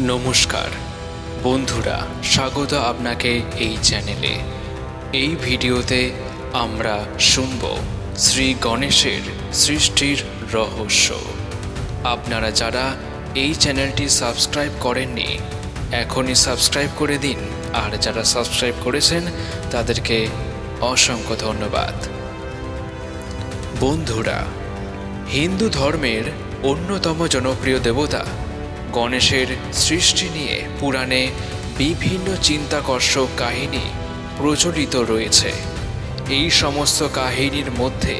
নমস্কার। বন্ধুরা, স্বাগত আপনাকে এই চ্যানেলে। এই ভিডিওতে আমরা শুনব শ্রী গণেশের সৃষ্টির রহস্য। আপনারা যারা এই চ্যানেলটি সাবস্ক্রাইব করেননি, এখনই সাবস্ক্রাইব করে দিন। আর যারা সাবস্ক্রাইব করেছেন, তাদেরকে অসংখ্য ধন্যবাদ। বন্ধুরা, হিন্দু ধর্মের অন্যতম জনপ্রিয় দেবতা গণেশের সৃষ্টি নিয়ে পুরাণে বিভিন্ন চিন্তাকর্ষক কাহিনী প্রচলিত রয়েছে। এই সমস্ত কাহিনীর মধ্যে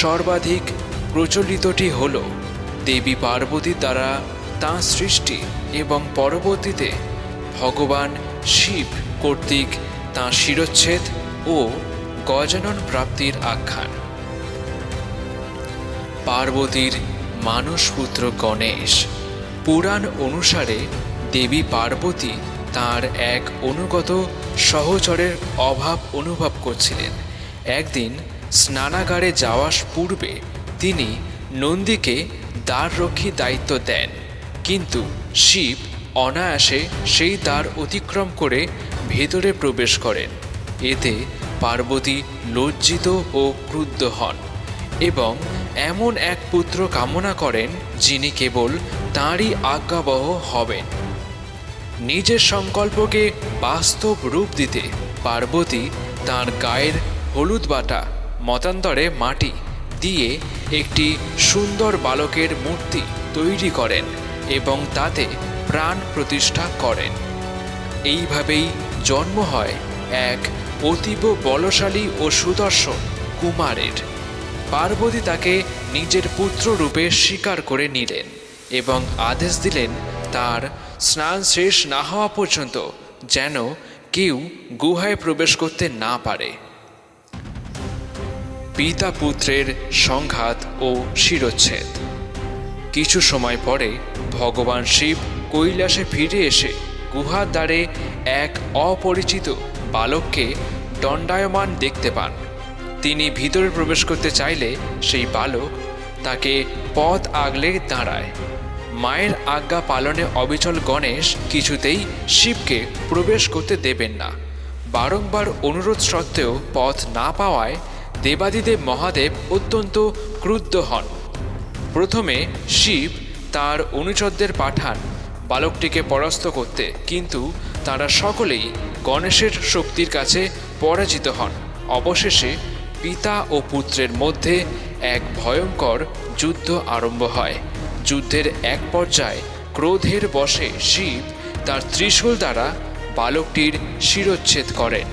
সর্বাধিক প্রচলিতটি হল, দেবী পার্বতী দ্বারা তাঁর সৃষ্টি এবং পরবর্তীতে ভগবান শিব কর্তৃক তাঁর শিরচ্ছেদ ও গজানন প্রাপ্তির আখ্যান। পার্বতীর মানসপুত্র গণেশ পুরাণ অনুসারে দেবী পার্বতী তার এক অনুগত সহচরের অভাব অনুভব করছিলেন। একদিন স্নানাগারে যাওয়ার পূর্বে তিনি নন্দীকে দ্বাররক্ষী দায়িত্ব দেন, কিন্তু শিব অনায়াসে সেই দ্বার অতিক্রম করে ভেতরে প্রবেশ করেন। এতে পার্বতী লজ্জিত ও ক্রুদ্ধ হন এবং এমন এক পুত্র কামনা করেন যিনি কেবল তাঁরই আজ্ঞাবহ হবেন। নিজের সংকল্পকে বাস্তব রূপ দিতে পার্বতী তার গায়ের হলুদ বাটা, মতান্তরে মাটি দিয়ে একটি সুন্দর বালকের মূর্তি তৈরি করেন এবং তাতে প্রাণ প্রতিষ্ঠা করেন। এইভাবেই জন্ম হয় এক অতীব বলশালী ও সুদর্শন কুমারের। পার্বতী তাকে নিজের পুত্র রূপে স্বীকার করে নিলেন। এবং আদেশ দিলেন তার স্নান শেষ না হওয়া পর্যন্ত যেন কেউ গুহায় প্রবেশ করতে না পারে। পিতা পুত্রের সংঘাত ও শিরচ্ছেদ। কিছু সময় পরে ভগবান শিব কৈলাসে ফিরে এসে গুহার দ্বারে এক অপরিচিত বালককে দণ্ডায়মান দেখতে পান। তিনি ভিতরে প্রবেশ করতে চাইলে সেই বালক তাকে পথ আগলে দাঁড়ায়। মায়ের আজ্ঞা পালনে অবিচল গণেশ কিছুতেই শিবকে প্রবেশ করতে দেবেন না। বারংবার অনুরোধ সত্ত্বেও পথ না পাওয়ায় দেবাদিদেব মহাদেব অত্যন্ত ক্রুদ্ধ হন। প্রথমে শিব তার অনুচরদের পাঠান বালকটিকে পরাস্ত করতে, কিন্তু তারা সকলেই গণেশের শক্তির কাছে পরাজিত হন। অবশেষে পিতা ও পুত্রের মধ্যে এক ভয়ঙ্কর যুদ্ধ আরম্ভ হয়। যুদ্ধের এক পর্যায়ে ক্রোধের বশে শিব তার ত্রিশূল দ্বারা বালকটির শিরচ্ছেদ করেন।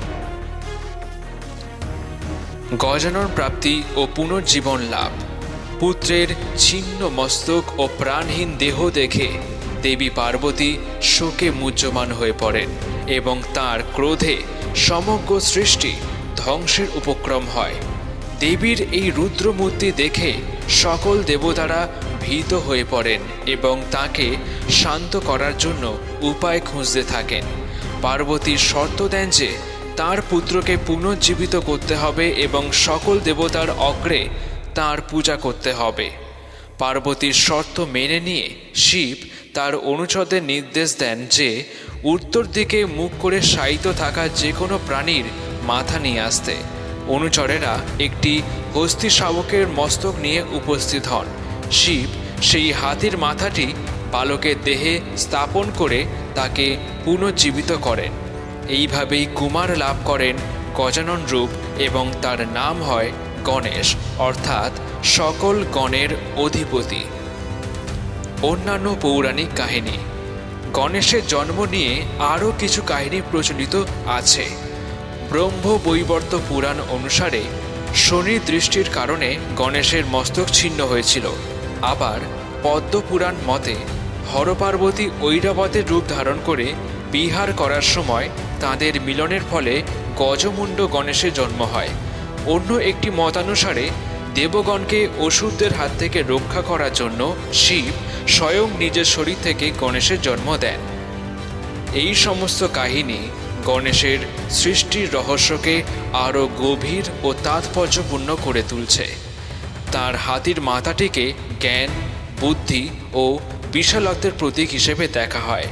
গজানন প্রাপ্তি ও পুনর্জীবন লাভ। পুত্রের ছিন্ন মস্তক ও প্রাণহীন দেহ দেখে দেবী পার্বতী শোকে মুহ্যমান হয়ে পড়েন এবং তার ক্রোধে সমগ্র সৃষ্টি ধ্বংসের উপক্রম হয়। দেবীর এই রুদ্রমূর্তি দেখে সকল দেবতারা ভীত হয়ে পড়েন এবং তাকে শান্ত করার জন্য উপায় খুঁজতে থাকেন। পার্বতী শর্ত দেন যে তার পুত্রকে পুনর্জীবিত করতে হবে এবং সকল দেবতার অগ্রে তার পূজা করতে হবে। পার্বতীর শর্ত মেনে নিয়ে শিব তার অনুচরদের নির্দেশ দেন যে, উত্তর দিকে মুখ করে শায়িত থাকা যে কোনো প্রাণীর মাথা নিয়ে আসতে। অনুচরেরা একটি হস্তি শাবকের মস্তক নিয়ে উপস্থিত হন। শিব সেই হাতির মাথাটি বালকের দেহে স্থাপন করে তাকে পুনর্জীবিত করেন। এইভাবেই কুমার লাভ করেন গজানন রূপ এবং তার নাম হয় গণেশ, অর্থাৎ সকল গণের অধিপতি। অন্যান্য পৌরাণিক কাহিনী। গণেশের জন্ম নিয়ে আরও কিছু কাহিনী প্রচলিত আছে। ব্রহ্ম বৈবর্ত পুরাণ অনুসারে শনির দৃষ্টির কারণে গণেশের মস্তক ছিন্ন হয়েছিল। আবার পদ্মপুরাণ মতে হরপার্বতী ঐরাবতের রূপ ধারণ করে বিহার করার সময় তাদের মিলনের ফলে গজমুণ্ড গণেশের জন্ম হয়। অন্য একটি মতানুসারে দেবগণকে অসুরদের হাত থেকে রক্ষা করার জন্য শিব স্বয়ং নিজের শরীর থেকে গণেশের জন্ম দেন। এই সমস্ত কাহিনী গণেশের সৃষ্টির রহস্যকে আরও গভীর ও তাৎপর্যপূর্ণ করে তুলছে। তার হাতির মাথাটিকে জ্ঞান, বুদ্ধি ও বিশালত্বের প্রতীক হিসেবে দেখা হয়।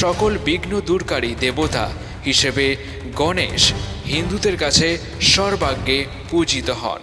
সকল বিঘ্ন দূরকারী দেবতা হিসেবে গণেশ হিন্দুদের কাছে সর্বাগ্যে পূজিত হন।